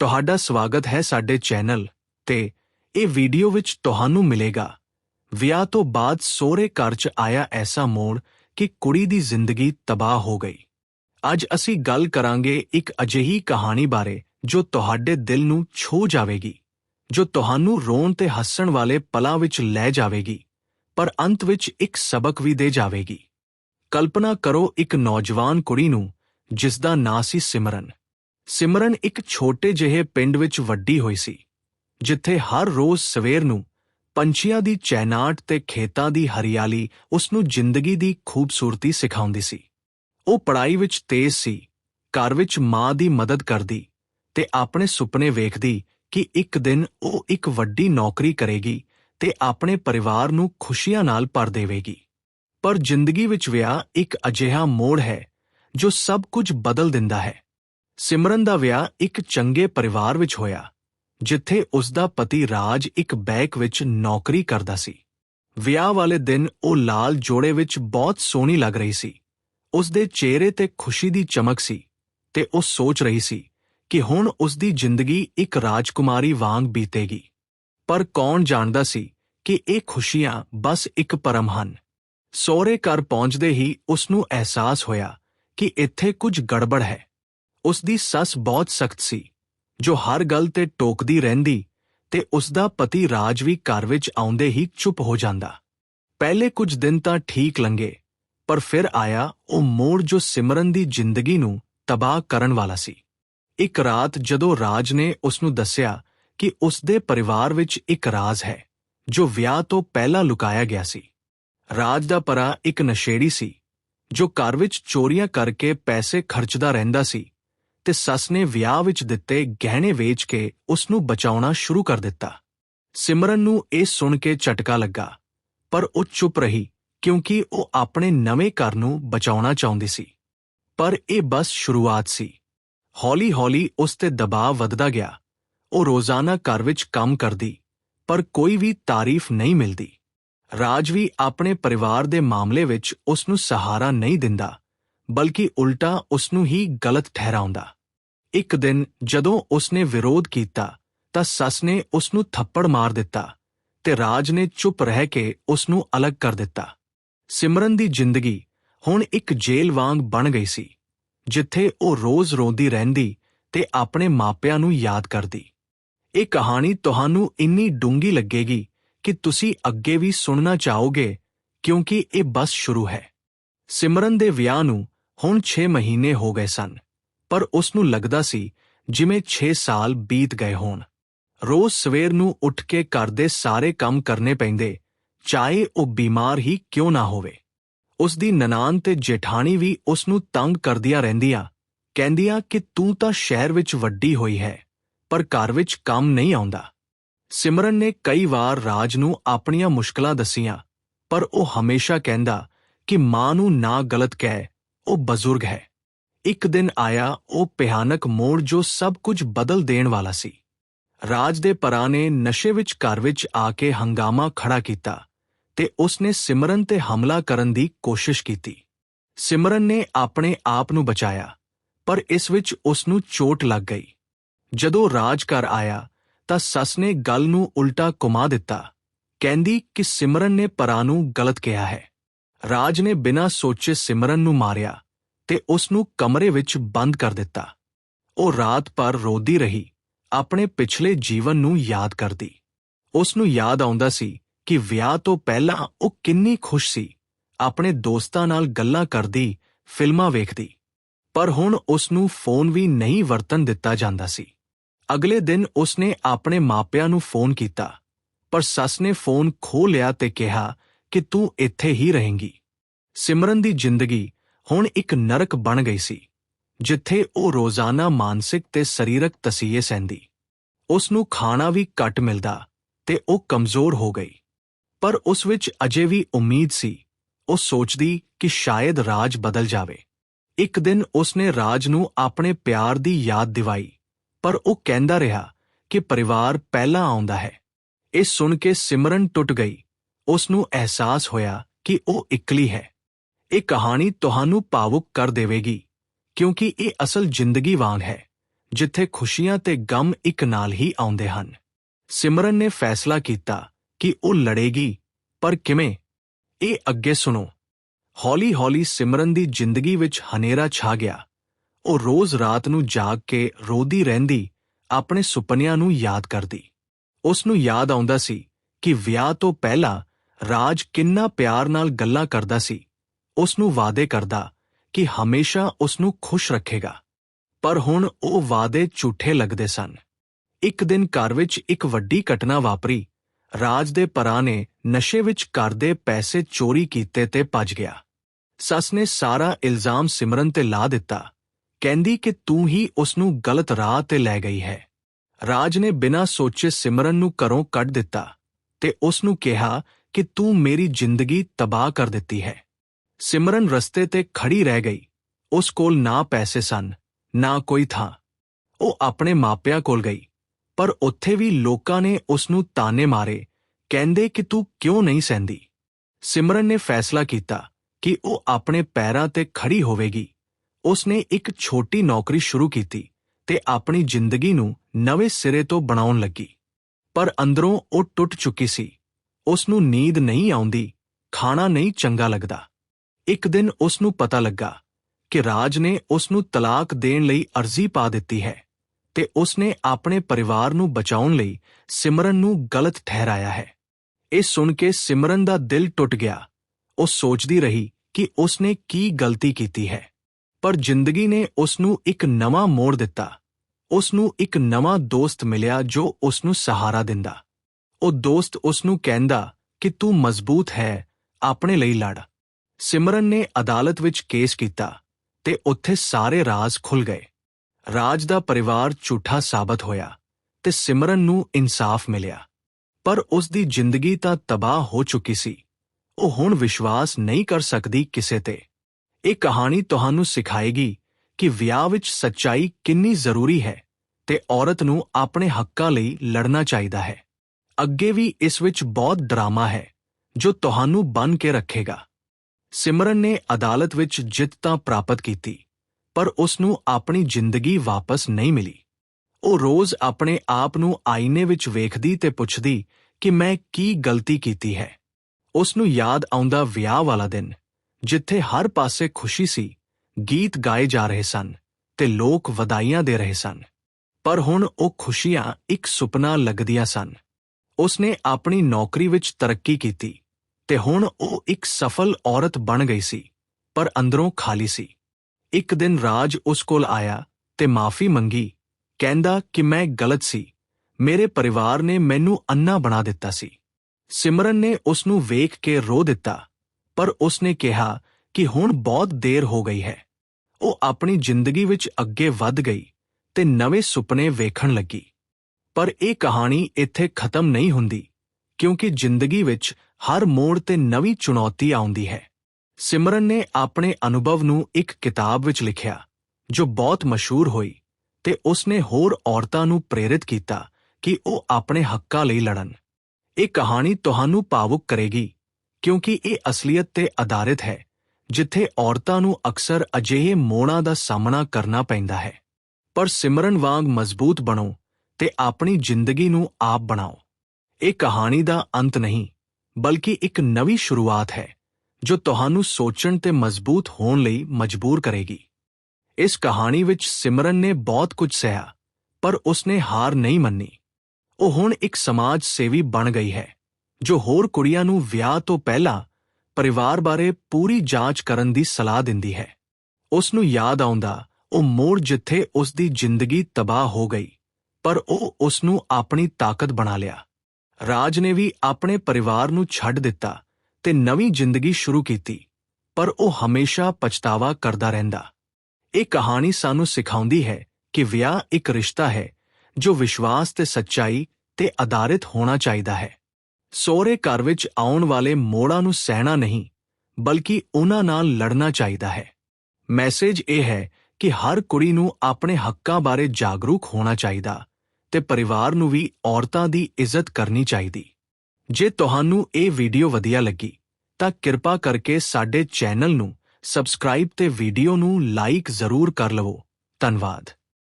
ਤੁਹਾਡਾ ਸਵਾਗਤ ਹੈ ਸਾਡੇ ਚੈਨਲ ਤੇ ਇਹ ਵੀਡੀਓ ਵਿੱਚ ਤੁਹਾਨੂੰ ਮਿਲੇਗਾ। ਵਿਆਹ ਤੋਂ ਬਾਅਦ ਸਹੁਰੇ ਘਰ 'ਚ ਆਇਆ ਐਸਾ ਮੋੜ ਕਿ ਕੁੜੀ ਦੀ ਜ਼ਿੰਦਗੀ ਤਬਾਹ ਹੋ ਗਈ। ਅੱਜ ਅਸੀਂ ਗੱਲ ਕਰਾਂਗੇ ਇੱਕ ਅਜਿਹੀ ਕਹਾਣੀ ਬਾਰੇ ਜੋ ਤੁਹਾਡੇ ਦਿਲ ਨੂੰ ਛੂ ਜਾਵੇਗੀ, ਜੋ ਤੁਹਾਨੂੰ ਰੋਣ ਤੇ ਹੱਸਣ ਵਾਲੇ ਪਲਾਂ ਵਿੱਚ ਲੈ ਜਾਵੇਗੀ, ਪਰ ਅੰਤ ਵਿੱਚ ਇੱਕ ਸਬਕ ਵੀ ਦੇ ਜਾਵੇਗੀ। ਕਲਪਨਾ ਕਰੋ ਇੱਕ ਨੌਜਵਾਨ ਕੁੜੀ ਨੂੰ ਜਿਸ ਦਾ ਨਾਂ ਸੀ ਸਿਮਰਨ। ਸਿਮਰਨ ਇੱਕ ਛੋਟੇ ਜਿਹੇ ਪਿੰਡ ਵਿੱਚ ਵੱਡੀ ਹੋਈ ਸੀ, ਜਿੱਥੇ ਹਰ ਰੋਜ਼ ਸਵੇਰ ਨੂੰ ਪੰਛੀਆਂ ਦੀ ਚੈਨਾਟ ਤੇ ਖੇਤਾਂ ਦੀ ਹਰਿਆਲੀ ਉਸ ਨੂੰ ਜ਼ਿੰਦਗੀ ਦੀ ਖੂਬਸੂਰਤੀ ਸਿਖਾਉਂਦੀ ਸੀ। ਉਹ ਪੜ੍ਹਾਈ ਵਿੱਚ ਤੇਜ਼ ਸੀ, ਘਰ ਵਿੱਚ ਮਾਂ ਦੀ ਮਦਦ ਕਰਦੀ ਤੇ ਆਪਣੇ ਸੁਪਨੇ ਵੇਖਦੀ ਕਿ ਇੱਕ ਦਿਨ ਉਹ ਇੱਕ ਵੱਡੀ ਨੌਕਰੀ ਕਰੇਗੀ ਤੇ ਆਪਣੇ ਪਰਿਵਾਰ ਨੂੰ ਖੁਸ਼ੀਆਂ ਨਾਲ ਭਰ ਦੇਵੇਗੀ। ਪਰ ਜ਼ਿੰਦਗੀ ਵਿੱਚ ਵਿਆਹ ਇੱਕ ਅਜਿਹਾ ਮੋੜ ਹੈ ਜੋ ਸਭ ਕੁਝ ਬਦਲ ਦਿੰਦਾ ਹੈ। ਸਿਮਰਨ ਦਾ ਵਿਆਹ ਇੱਕ ਚੰਗੇ ਪਰਿਵਾਰ ਵਿੱਚ ਹੋਇਆ, ਜਿੱਥੇ ਉਸ ਦਾ ਪਤੀ ਰਾਜ ਇੱਕ ਬੈਂਕ ਵਿੱਚ ਨੌਕਰੀ ਕਰਦਾ ਸੀ। ਵਿਆਹ ਵਾਲੇ ਦਿਨ ਉਹ ਲਾਲ ਜੋੜੇ ਵਿੱਚ ਬਹੁਤ ਸੋਹਣੀ ਲੱਗ ਰਹੀ ਸੀ। ਉਸ ਦੇ ਚਿਹਰੇ ਤੇ ਖੁਸ਼ੀ ਦੀ ਚਮਕ ਸੀ ਤੇ ਉਹ ਸੋਚ ਰਹੀ ਸੀ ਕਿ ਹੁਣ ਉਸ ਦੀ ਜ਼ਿੰਦਗੀ ਇੱਕ ਰਾਜਕੁਮਾਰੀ ਵਾਂਗ ਬੀਤੇਗੀ। ਪਰ ਕੌਣ ਜਾਣਦਾ ਸੀ ਕਿ ਇਹ ਖੁਸ਼ੀਆਂ ਬਸ ਇੱਕ ਭਰਮ ਹਨ। ਸਹੁਰੇ ਘਰ ਪਹੁੰਚਦੇ ਹੀ ਉਸ ਨੂੰ ਅਹਿਸਾਸ ਹੋਇਆ ਕਿ ਇੱਥੇ ਕੁਝ ਗੜਬੜ ਹੈ। ਉਸ ਦੀ ਸੱਸ ਬਹੁਤ ਸਖਤ ਸੀ, ਜੋ ਹਰ ਗੱਲ ਤੇ ਟੋਕਦੀ ਰਹਿੰਦੀ ਤੇ ਉਸ ਦਾ ਪਤੀ ਰਾਜ ਵੀ ਘਰ ਵਿੱਚ ਆਉਂਦੇ ਹੀ ਚੁੱਪ ਹੋ ਜਾਂਦਾ। ਪਹਿਲੇ ਕੁਝ ਦਿਨ ਤਾਂ ਠੀਕ ਲੰਗੇ ਪਰ ਫਿਰ ਆਇਆ ਉਹ ਮੋੜ ਜੋ ਸਿਮਰਨ ਦੀ ਜ਼ਿੰਦਗੀ ਨੂੰ ਤਬਾਹ ਕਰਨ ਵਾਲਾ ਸੀ। ਇੱਕ ਰਾਤ ਜਦੋਂ ਰਾਜ ਨੇ ਉਸ ਨੂੰ ਦੱਸਿਆ ਕਿ ਉਸ ਦੇ ਪਰਿਵਾਰ ਵਿੱਚ ਇੱਕ ਰਾਜ਼ ਹੈ, ਜੋ ਵਿਆਹ ਤੋਂ ਪਹਿਲਾਂ ਲੁਕਾਇਆ ਗਿਆ ਸੀ। ਰਾਜ ਦਾ ਪਰਾ ਇੱਕ ਨਸ਼ੇੜੀ ਸੀ, ਜੋ ਘਰ ਵਿੱਚ ਚੋਰੀਆਂ ਕਰਕੇ ਪੈਸੇ ਖਰਚਦਾ ਰਹਿੰਦਾ ਸੀ। ਤੇ ਸੱਸ ਨੇ ਵਿਆਹ ਵਿੱਚ ਦਿੱਤੇ ਗਹਿਣੇ ਵੇਚ ਕੇ ਉਸ ਨੂੰ ਬਚਾਉਣਾ ਸ਼ੁਰੂ ਕਰ ਦਿੱਤਾ। ਸਿਮਰਨ ਨੂੰ ਇਹ ਸੁਣ ਕੇ ਝਟਕਾ ਲੱਗਾ, ਪਰ ਉਹ ਚੁੱਪ ਰਹੀ, ਕਿਉਂਕਿ ਉਹ ਆਪਣੇ ਨਵੇਂ ਘਰ ਨੂੰ ਬਚਾਉਣਾ ਚਾਹੁੰਦੀ ਸੀ। ਪਰ ਇਹ ਬਸ ਸ਼ੁਰੂਆਤ ਸੀ। ਹੌਲੀ-ਹੌਲੀ ਉਸ ਤੇ ਦਬਾਅ ਵੱਧਦਾ ਗਿਆ। ਉਹ ਰੋਜ਼ਾਨਾ ਘਰ ਵਿੱਚ ਕੰਮ ਕਰਦੀ, ਪਰ ਕੋਈ ਵੀ ਤਾਰੀਫ ਨਹੀਂ ਮਿਲਦੀ। ਰਾਜ ਵੀ ਆਪਣੇ ਪਰਿਵਾਰ ਦੇ ਮਾਮਲੇ ਵਿੱਚ ਉਸ ਨੂੰ ਸਹਾਰਾ ਨਹੀਂ ਦਿੰਦਾ। ਬਲਕਿ ਉਲਟਾ ਉਸ ਨੂੰ ਹੀ ਗਲਤ ਠਹਿਰਾਉਂਦਾ। ਇੱਕ ਦਿਨ ਜਦੋਂ ਉਸ ਨੇ ਵਿਰੋਧ ਕੀਤਾ, ਤਾਂ ਸੱਸ ਨੇ ਉਸ ਨੂੰ ਥੱਪੜ ਮਾਰ ਦਿੱਤਾ ਤੇ ਰਾਜ ਨੇ ਚੁੱਪ ਰਹਿ ਕੇ ਉਸ ਨੂੰ ਅਲੱਗ ਕਰ ਦਿੱਤਾ। ਸਿਮਰਨ ਦੀ ਜ਼ਿੰਦਗੀ ਹੁਣ ਇੱਕ ਜੇਲ੍ਹ ਵਾਂਗ ਬਣ ਗਈ ਸੀ, ਜਿੱਥੇ ਉਹ ਰੋਜ਼ ਰੋਂਦੀ ਰਹਿੰਦੀ ਤੇ ਆਪਣੇ ਮਾਪਿਆਂ ਨੂੰ ਯਾਦ ਕਰਦੀ। ਇਹ ਕਹਾਣੀ ਤੁਹਾਨੂੰ ਇੰਨੀ ਡੂੰਗੀ ਲੱਗੇਗੀ ਕਿ ਤੁਸੀਂ ਅੱਗੇ ਵੀ ਸੁਣਨਾ ਚਾਹੋਗੇ, ਕਿਉਂਕਿ ਇਹ ਬਸ ਸ਼ੁਰੂ ਹੈ। ਸਿਮਰਨ ਦੇ ਵਿਆਹ ਨੂੰ ਹੁਣ 6 ਮਹੀਨੇ ਹੋ ਗਏ ਸਨ, ਪਰ ਉਸ ਨੂੰ ਲੱਗਦਾ ਸੀ ਜਿਵੇਂ 6 ਸਾਲ ਬੀਤ ਗਏ ਹੋਣ। ਰੋਜ਼ ਸਵੇਰ ਨੂੰ ਉੱਠ ਕੇ ਘਰ ਦੇ ਸਾਰੇ ਕੰਮ ਕਰਨੇ ਪੈਂਦੇ, ਚਾਹੇ ਉਹ ਬਿਮਾਰ ਹੀ ਕਿਉਂ ਨਾ ਹੋਵੇ। ਉਸ ਦੀ ਨਨਾਨ ਤੇ ਜੇਠਾਣੀ ਵੀ ਉਸ ਨੂੰ ਤੰਗ ਕਰਦੀਆਂ ਰਹਿੰਦੀਆਂ, ਕਹਿੰਦੀਆਂ ਕਿ ਤੂੰ ਤਾਂ ਸ਼ਹਿਰ ਵਿੱਚ ਵੱਡੀ ਹੋਈ ਹੈ, ਪਰ ਘਰ ਵਿੱਚ ਕੰਮ ਨਹੀਂ ਆਉਂਦਾ। ਸਿਮਰਨ ਨੇ ਕਈ ਵਾਰ ਰਾਜ ਨੂੰ ਆਪਣੀਆਂ ਮੁਸ਼ਕਲਾਂ ਦੱਸੀਆਂ, ਪਰ ਉਹ ਹਮੇਸ਼ਾ ਕਹਿੰਦਾ ਕਿ ਮਾਂ ਨੂੰ ਨਾ ਗਲਤ ਕਹਿ ਉਹ ਬਜ਼ੁਰਗ ਹੈ। ਇੱਕ ਦਿਨ ਆਇਆ, ਉਹ ਭਿਆਨਕ ਮੋੜ ਜੋ ਸਭ ਕੁਝ ਬਦਲ ਦੇਣ ਵਾਲਾ ਸੀ। ਰਾਜ ਦੇ ਪਰਾਂ ਨੇ ਨਸ਼ੇ ਵਿੱਚ ਘਰ ਵਿੱਚ ਆ ਕੇ ਹੰਗਾਮਾ ਖੜਾ ਕੀਤਾ ਤੇ ਉਸਨੇ ਸਿਮਰਨ ਤੇ ਹਮਲਾ ਕਰਨ ਦੀ ਕੋਸ਼ਿਸ਼ ਕੀਤੀ। ਸਿਮਰਨ ਨੇ ਆਪਣੇ ਆਪ ਨੂੰ ਬਚਾਇਆ, ਪਰ ਇਸ ਵਿੱਚ ਉਸ ਨੂੰ ਚੋਟ ਲੱਗ ਗਈ। ਜਦੋਂ ਰਾਜ ਘਰ ਆਇਆ, ਤਾਂ ਸੱਸ ਨੇ ਗੱਲ ਨੂੰ ਉਲਟਾ ਕੁਮਾ ਦਿੱਤਾ। ਕਹਿੰਦੀ ਕਿ ਸਿਮਰਨ ਨੇ ਪਰਾਂ ਨੂੰ ਗਲਤ ਕਿਹਾ ਹੈ। ਰਾਜ ਨੇ ਬਿਨਾਂ ਸੋਚੇ ਸਿਮਰਨ ਨੂੰ ਮਾਰਿਆ ਤੇ ਉਸ ਨੂੰ ਕਮਰੇ ਵਿੱਚ ਬੰਦ ਕਰ ਦਿੱਤਾ। ਉਹ ਰਾਤ ਭਰ ਰੋਦੀ ਰਹੀ, ਆਪਣੇ ਪਿਛਲੇ ਜੀਵਨ ਨੂੰ ਯਾਦ ਕਰਦੀ। ਉਸ ਨੂੰ ਯਾਦ ਆਉਂਦਾ ਸੀ ਕਿ ਵਿਆਹ ਤੋਂ ਪਹਿਲਾਂ ਉਹ ਕਿੰਨੀ ਖੁਸ਼ ਸੀ, ਆਪਣੇ ਦੋਸਤਾਂ ਨਾਲ ਗੱਲਾਂ ਕਰਦੀ, ਫਿਲਮਾਂ ਵੇਖਦੀ। ਪਰ ਹੁਣ ਉਸ ਨੂੰ ਫੋਨ ਵੀ ਨਹੀਂ ਵਰਤਨ ਦਿੱਤਾ ਜਾਂਦਾ ਸੀ। ਅਗਲੇ ਦਿਨ ਉਸ ਨੇ ਆਪਣੇ ਮਾਪਿਆਂ ਨੂੰ ਫੋਨ ਕੀਤਾ, ਪਰ ਸੱਸ ਨੇ ਫੋਨ ਖੋ ਲਿਆ ਤੇ ਕਿਹਾ ਕਿ ਤੂੰ ਇੱਥੇ ਹੀ ਰਹੇਂਗੀ। ਸਿਮਰਨ ਦੀ ਜ਼ਿੰਦਗੀ ਹੁਣ ਇੱਕ ਨਰਕ ਬਣ ਗਈ ਸੀ, ਜਿੱਥੇ ਉਹ ਰੋਜ਼ਾਨਾ ਮਾਨਸਿਕ ਤੇ ਸਰੀਰਕ ਤਸੀਹੇ ਸਹਿੰਦੀ। ਉਸ ਨੂੰ ਖਾਣਾ ਵੀ ਘੱਟ ਮਿਲਦਾ ਤੇ ਉਹ ਕਮਜ਼ੋਰ ਹੋ ਗਈ। ਪਰ ਉਸ ਵਿੱਚ ਅਜੇ ਵੀ ਉਮੀਦ ਸੀ, ਉਹ ਸੋਚਦੀ ਕਿ ਸ਼ਾਇਦ ਰਾਜ ਬਦਲ ਜਾਵੇ। ਇੱਕ ਦਿਨ ਉਸ ਨੇ ਰਾਜ ਨੂੰ ਆਪਣੇ ਪਿਆਰ ਦੀ ਯਾਦ ਦਿਵਾਈ, ਪਰ ਉਹ ਕਹਿੰਦਾ ਰਿਹਾ ਕਿ ਪਰਿਵਾਰ ਪਹਿਲਾਂ ਆਉਂਦਾ ਹੈ। ਇਹ ਸੁਣ ਕੇ ਸਿਮਰਨ ਟੁੱਟ ਗਈ। ਉਸ ਨੂੰ ਅਹਿਸਾਸ ਹੋਇਆ ਕਿ ਉਹ ਇਕਲੀ ਹੈ। ਇਹ ਕਹਾਣੀ ਤੁਹਾਨੂੰ ਭਾਵੁਕ ਕਰ ਦੇਵੇਗੀ, ਕਿਉਂਕਿ ਇਹ ਅਸਲ ਜ਼ਿੰਦਗੀ ਵਾਂਗ ਹੈ, ਜਿੱਥੇ ਖੁਸ਼ੀਆਂ ਤੇ ਗਮ ਇੱਕ ਨਾਲ ਹੀ ਆਉਂਦੇ ਹਨ। ਸਿਮਰਨ ਨੇ ਫੈਸਲਾ ਕੀਤਾ ਕਿ ਉਹ ਲੜੇਗੀ, ਪਰ ਕਿਵੇਂ? ਇਹ ਅੱਗੇ ਸੁਣੋ। ਹੌਲੀ-ਹੌਲੀ ਸਿਮਰਨ ਦੀ ਜ਼ਿੰਦਗੀ ਵਿੱਚ ਹਨੇਰਾ ਛਾ ਗਿਆ। ਉਹ ਰੋਜ਼ ਰਾਤ ਨੂੰ ਜਾਗ ਕੇ ਰੋਦੀ ਰਹਿੰਦੀ, ਆਪਣੇ ਸੁਪਨਿਆਂ ਨੂੰ ਯਾਦ ਕਰਦੀ। ਉਸ ਨੂੰ ਯਾਦ ਆਉਂਦਾ ਸੀ ਕਿ ਵਿਆਹ ਤੋਂ ਪਹਿਲਾਂ ਰਾਜ ਕਿੰਨਾ ਪਿਆਰ ਨਾਲ ਗੱਲਾਂ ਕਰਦਾ ਸੀ। ਉਸ ਨੂੰ ਵਾਅਦੇ ਕਰਦਾ ਕਿ ਹਮੇਸ਼ਾ ਉਸ ਨੂੰ ਖੁਸ਼ ਰੱਖੇਗਾ। ਪਰ ਹੁਣ ਉਹ ਵਾਅਦੇ ਝੂਠੇ ਲੱਗਦੇ ਸਨ। ਇੱਕ ਦਿਨ ਘਰ ਵਿੱਚ ਇੱਕ ਵੱਡੀ ਘਟਨਾ ਵਾਪਰੀ। ਰਾਜ ਦੇ ਪਰਾਂ ਨੇ ਨਸ਼ੇ ਵਿੱਚ ਘਰ ਦੇ ਪੈਸੇ ਚੋਰੀ ਕੀਤੇ ਤੇ ਭੱਜ ਗਿਆ। ਸੱਸ ਨੇ ਸਾਰਾ ਇਲਜ਼ਾਮ ਸਿਮਰਨ ਤੇ ਲਾ ਦਿੱਤਾ। ਕਹਿੰਦੀ ਕਿ ਤੂੰ ਹੀ ਉਸ ਨੂੰ ਗਲਤ ਰਾਹ ਤੇ ਲੈ ਗਈ ਹੈ। ਰਾਜ ਨੇ ਬਿਨਾਂ ਸੋਚੇ ਸਿਮਰਨ ਨੂੰ ਘਰੋਂ ਕੱਢ ਦਿੱਤਾ ਤੇ ਉਸ ਨੂੰ ਕਿਹਾ ਕਿ ਤੂੰ ਮੇਰੀ ਜ਼ਿੰਦਗੀ ਤਬਾਹ ਕਰ ਦਿੱਤੀ ਹੈ। ਸਿਮਰਨ ਰਸਤੇ ਤੇ ਖੜੀ ਰਹਿ ਗਈ। ਉਸ ਕੋਲ ਨਾ ਪੈਸੇ ਸਨ, ਨਾ ਕੋਈ ਥਾਂ। ਉਹ ਆਪਣੇ ਮਾਪਿਆਂ ਕੋਲ ਗਈ। ਪਰ ਉੱਥੇ ਵੀ ਲੋਕਾਂ ਨੇ ਉਸ ਨੂੰ ਤਾਨੇ ਮਾਰੇ, ਕਹਿੰਦੇ ਕਿ ਤੂੰ ਕਿਉਂ ਨਹੀਂ ਸਹਿੰਦੀ? ਸਿਮਰਨ ਨੇ ਫੈਸਲਾ ਕੀਤਾ ਕਿ ਉਹ ਆਪਣੇ ਪੈਰਾਂ ਤੇ ਖੜੀ ਹੋਵੇਗੀ। ਉਸ ਨੇ ਇੱਕ ਛੋਟੀ ਨੌਕਰੀ ਸ਼ੁਰੂ ਕੀਤੀ ਤੇ ਆਪਣੀ ਜ਼ਿੰਦਗੀ ਨੂੰ ਨਵੇਂ ਸਿਰੇ ਤੋਂ ਬਣਾਉਣ ਲੱਗੀ। ਪਰ ਅੰਦਰੋਂ ਉਹ ਟੁੱਟ ਚੁੱਕੀ ਸੀ। ਉਸ ਨੂੰ ਨੀਂਦ ਨਹੀਂ ਆਉਂਦੀ, ਖਾਣਾ ਨਹੀਂ ਚੰਗਾ ਲੱਗਦਾ। ਇੱਕ ਦਿਨ ਉਸ ਨੂੰ ਪਤਾ ਲੱਗਾ ਕਿ ਰਾਜ ਨੇ ਉਸ ਨੂੰ ਤਲਾਕ ਦੇਣ ਲਈ ਅਰਜ਼ੀ ਪਾ ਦਿੱਤੀ ਹੈ ਤੇ ਉਸ ਨੇ ਆਪਣੇ ਪਰਿਵਾਰ ਨੂੰ ਬਚਾਉਣ ਲਈ ਸਿਮਰਨ ਨੂੰ ਗਲਤ ਠਹਿਰਾਇਆ ਹੈ। ਇਹ ਸੁਣ ਕੇ ਸਿਮਰਨ ਦਾ ਦਿਲ ਟੁੱਟ ਗਿਆ। ਉਹ ਸੋਚਦੀ ਰਹੀ ਕਿ ਉਸ ਨੇ ਕੀ ਗਲਤੀ ਕੀਤੀ ਹੈ। ਪਰ ਜ਼ਿੰਦਗੀ ਨੇ ਉਸ ਨੂੰ ਇੱਕ ਨਵਾਂ ਮੋੜ ਦਿੱਤਾ। ਉਸ ਨੂੰ ਇੱਕ ਨਵਾਂ ਦੋਸਤ ਮਿਲਿਆ ਜੋ ਉਸ ਨੂੰ ਸਹਾਰਾ ਦਿੰਦਾ। ਉਹ ਦੋਸਤ ਉਸ ਨੂੰ ਕਹਿੰਦਾ ਕਿ ਤੂੰ ਮਜ਼ਬੂਤ ਹੈ, ਆਪਣੇ ਲਈ ਲੜ। ਸਿਮਰਨ ਨੇ ਅਦਾਲਤ ਵਿੱਚ ਕੇਸ ਕੀਤਾ ਤੇ ਉੱਥੇ ਸਾਰੇ ਰਾਜ਼ ਖੁੱਲ ਗਏ। ਰਾਜ ਦਾ ਪਰਿਵਾਰ ਝੂਠਾ ਸਾਬਤ ਹੋਇਆ ਤੇ ਸਿਮਰਨ ਨੂੰ ਇਨਸਾਫ ਮਿਲਿਆ। ਪਰ ਉਸ ਦੀ ਜ਼ਿੰਦਗੀ ਤਾਂ ਤਬਾਹ ਹੋ ਚੁੱਕੀ ਸੀ। ਉਹ ਹੁਣ ਵਿਸ਼ਵਾਸ ਨਹੀਂ ਕਰ ਸਕਦੀ ਕਿਸੇ ਤੇ। ਇਹ ਕਹਾਣੀ ਤੁਹਾਨੂੰ ਸਿਖਾਏਗੀ ਕਿ ਵਿਆਹ ਵਿੱਚ ਸੱਚਾਈ ਕਿੰਨੀ ਜ਼ਰੂਰੀ ਹੈ ਤੇ ਔਰਤ ਨੂੰ ਆਪਣੇ ਹੱਕਾਂ ਲਈ ਲੜਨਾ ਚਾਹੀਦਾ ਹੈ। ਅੱਗੇ ਵੀ ਇਸ ਵਿੱਚ ਬਹੁਤ ਡਰਾਮਾ ਹੈ, ਜੋ ਤੁਹਾਨੂੰ ਬੰਨ ਕੇ ਰੱਖੇਗਾ। ਸਿਮਰਨ ਨੇ ਅਦਾਲਤ ਵਿੱਚ ਜਿੱਤ ਤਾਂ ਪ੍ਰਾਪਤ ਕੀਤੀ, ਪਰ ਉਸ ਨੂੰ ਆਪਣੀ ਜ਼ਿੰਦਗੀ ਵਾਪਸ ਨਹੀਂ ਮਿਲੀ। ਉਹ ਰੋਜ਼ ਆਪਣੇ ਆਪ ਨੂੰ ਆਈਨੇ ਵਿੱਚ ਵੇਖਦੀ ਤੇ ਪੁੱਛਦੀ ਕਿ ਮੈਂ ਕੀ ਗਲਤੀ ਕੀਤੀ ਹੈ। ਉਸ ਨੂੰ ਯਾਦ ਆਉਂਦਾ ਵਿਆਹ ਵਾਲਾ ਦਿਨ, ਜਿੱਥੇ ਹਰ ਪਾਸੇ ਖੁਸ਼ੀ ਸੀ, ਗੀਤ ਗਾਏ ਜਾ ਰਹੇ ਸਨ ਤੇ ਲੋਕ ਵਧਾਈਆਂ ਦੇ ਰਹੇ ਸਨ। ਪਰ ਹੁਣ ਉਹ ਖੁਸ਼ੀਆਂ ਇੱਕ ਸੁਪਨਾ ਲੱਗਦੀਆਂ ਸਨ। ਉਸਨੇ ਆਪਣੀ ਨੌਕਰੀ ਵਿੱਚ ਤਰੱਕੀ ਕੀਤੀ ਤੇ ਹੁਣ ਉਹ ਇੱਕ ਸਫਲ ਔਰਤ ਬਣ ਗਈ ਸੀ, ਪਰ ਅੰਦਰੋਂ ਖਾਲੀ ਸੀ। ਇੱਕ ਦਿਨ ਰਾਜ ਉਸ ਕੋਲ ਆਇਆ ਤੇ ਮਾਫੀ ਮੰਗੀ, ਕਹਿੰਦਾ ਕਿ ਮੈਂ ਗਲਤ ਸੀ, ਮੇਰੇ ਪਰਿਵਾਰ ਨੇ ਮੈਨੂੰ ਅੰਨਾ ਬਣਾ ਦਿੱਤਾ ਸੀ। ਸਿਮਰਨ ਨੇ ਉਸ ਨੂੰ ਵੇਖ ਕੇ ਰੋ ਦਿੱਤਾ, ਪਰ ਉਸ ਨੇ ਕਿਹਾ ਕਿ ਹੁਣ ਬਹੁਤ ਦੇਰ ਹੋ ਗਈ ਹੈ। ਉਹ ਆਪਣੀ ਜ਼ਿੰਦਗੀ ਵਿੱਚ ਅੱਗੇ ਵੱਧ ਗਈ ਤੇ ਨਵੇਂ ਸੁਪਨੇ ਵੇਖਣ ਲੱਗੀ। ਪਰ ਇਹ ਕਹਾਣੀ ਇੱਥੇ ਖਤਮ ਨਹੀਂ ਹੁੰਦੀ, ਕਿਉਂਕਿ ਜ਼ਿੰਦਗੀ ਵਿੱਚ ਹਰ ਮੋੜ ਤੇ ਨਵੀਂ ਚੁਣੌਤੀ ਆਉਂਦੀ ਹੈ। ਸਿਮਰਨ ਨੇ ਆਪਣੇ ਅਨੁਭਵ ਨੂੰ ਇੱਕ ਕਿਤਾਬ ਵਿੱਚ ਲਿਖਿਆ, ਜੋ ਬਹੁਤ ਮਸ਼ਹੂਰ ਹੋਈ ਤੇ ਉਸਨੇ ਹੋਰ ਔਰਤਾਂ ਨੂੰ ਪ੍ਰੇਰਿਤ ਕੀਤਾ ਕਿ ਉਹ ਆਪਣੇ ਹੱਕਾਂ ਲਈ ਲੜਨ। ਇਹ ਕਹਾਣੀ ਤੁਹਾਨੂੰ ਭਾਵੁਕ ਕਰੇਗੀ, ਕਿਉਂਕਿ ਇਹ ਅਸਲੀਅਤ ਤੇ ਆਧਾਰਿਤ ਹੈ, ਜਿੱਥੇ ਔਰਤਾਂ ਨੂੰ ਅਕਸਰ ਅਜਿਹੇ ਮੋੜਾਂ ਦਾ ਸਾਹਮਣਾ ਕਰਨਾ ਪੈਂਦਾ ਹੈ। ਪਰ ਸਿਮਰਨ ਵਾਂਗ ਮਜ਼ਬੂਤ ਬਣੋ ਤੇ ਆਪਣੀ ਜ਼ਿੰਦਗੀ ਨੂੰ ਆਪ ਬਣਾਓ। ਇਹ ਕਹਾਣੀ ਦਾ ਅੰਤ ਨਹੀਂ, ਬਲਕਿ ਇੱਕ ਨਵੀਂ ਸ਼ੁਰੂਆਤ ਹੈ, ਜੋ ਤੁਹਾਨੂੰ ਸੋਚਣ ਤੇ ਮਜ਼ਬੂਤ ਹੋਣ ਲਈ ਮਜਬੂਰ ਕਰੇਗੀ। ਇਸ ਕਹਾਣੀ ਵਿੱਚ ਸਿਮਰਨ ਨੇ ਬਹੁਤ ਕੁਝ ਸਹਿਆ, ਪਰ ਉਸਨੇ ਹਾਰ ਨਹੀਂ ਮੰਨੀ। ਉਹ ਹੁਣ ਇੱਕ ਸਮਾਜ ਸੇਵੀ ਬਣ ਗਈ ਹੈ, ਜੋ ਹੋਰ ਕੁੜੀਆਂ ਨੂੰ ਵਿਆਹ ਤੋਂ ਪਹਿਲਾਂ ਪਰਿਵਾਰ ਬਾਰੇ ਪੂਰੀ ਜਾਂਚ ਕਰਨ ਦੀ ਸਲਾਹ ਦਿੰਦੀ ਹੈ। ਉਸ ਨੂੰ ਯਾਦ ਆਉਂਦਾ, ਉਹ ਮੋੜ ਜਿੱਥੇ ਉਸ ਦੀ ਜ਼ਿੰਦਗੀ ਤਬਾਹ ਹੋ ਗਈ। ਪਰ ਉਹ ਉਸ ਨੂੰ ਆਪਣੀ ਤਾਕਤ ਬਣਾ ਲਿਆ। ਰਾਜ ਨੇ ਵੀ ਆਪਣੇ ਪਰਿਵਾਰ ਨੂੰ ਛੱਡ ਦਿੱਤਾ ਤੇ ਨਵੀਂ ਜ਼ਿੰਦਗੀ ਸ਼ੁਰੂ ਕੀਤੀ, ਪਰ ਉਹ ਹਮੇਸ਼ਾ ਪਛਤਾਵਾ ਕਰਦਾ ਰਹਿੰਦਾ। ਇਹ ਕਹਾਣੀ ਸਾਨੂੰ ਸਿਖਾਉਂਦੀ ਹੈ ਕਿ ਵਿਆਹ ਇੱਕ ਰਿਸ਼ਤਾ ਹੈ, ਜੋ ਵਿਸ਼ਵਾਸ ਤੇ ਸੱਚਾਈ ਤੇ ਆਧਾਰਿਤ ਹੋਣਾ ਚਾਹੀਦਾ ਹੈ। ਸੋਹਰੇ ਘਰ ਵਿੱਚ ਆਉਣ ਵਾਲੇ ਮੋੜਾਂ ਨੂੰ ਸਹਿਣਾ ਨਹੀਂ, ਬਲਕਿ ਉਹਨਾਂ ਨਾਲ ਲੜਨਾ ਚਾਹੀਦਾ ਹੈ। ਮੈਸੇਜ ਇਹ ਹੈ ਕਿ ਹਰ ਕੁੜੀ ਨੂੰ ਆਪਣੇ ਹੱਕਾਂ ਬਾਰੇ ਜਾਗਰੂਕ ਹੋਣਾ ਚਾਹੀਦਾ। ਤੇ ਪਰਿਵਾਰ ਨੂੰ ਵੀ ਔਰਤਾਂ ਦੀ ਇੱਜ਼ਤ ਕਰਨੀ ਚਾਹੀਦੀ। ਜੇ ਤੁਹਾਨੂੰ ਇਹ ਵੀਡੀਓ ਵਧੀਆ ਲੱਗੀ, ਤਾਂ ਕਿਰਪਾ ਕਰਕੇ ਸਾਡੇ ਚੈਨਲ ਨੂੰ ਸਬਸਕ੍ਰਾਈਬ ਤੇ ਵੀਡੀਓ ਨੂੰ ਲਾਈਕ ਜ਼ਰੂਰ ਕਰ ਲਵੋ। ਧੰਨਵਾਦ।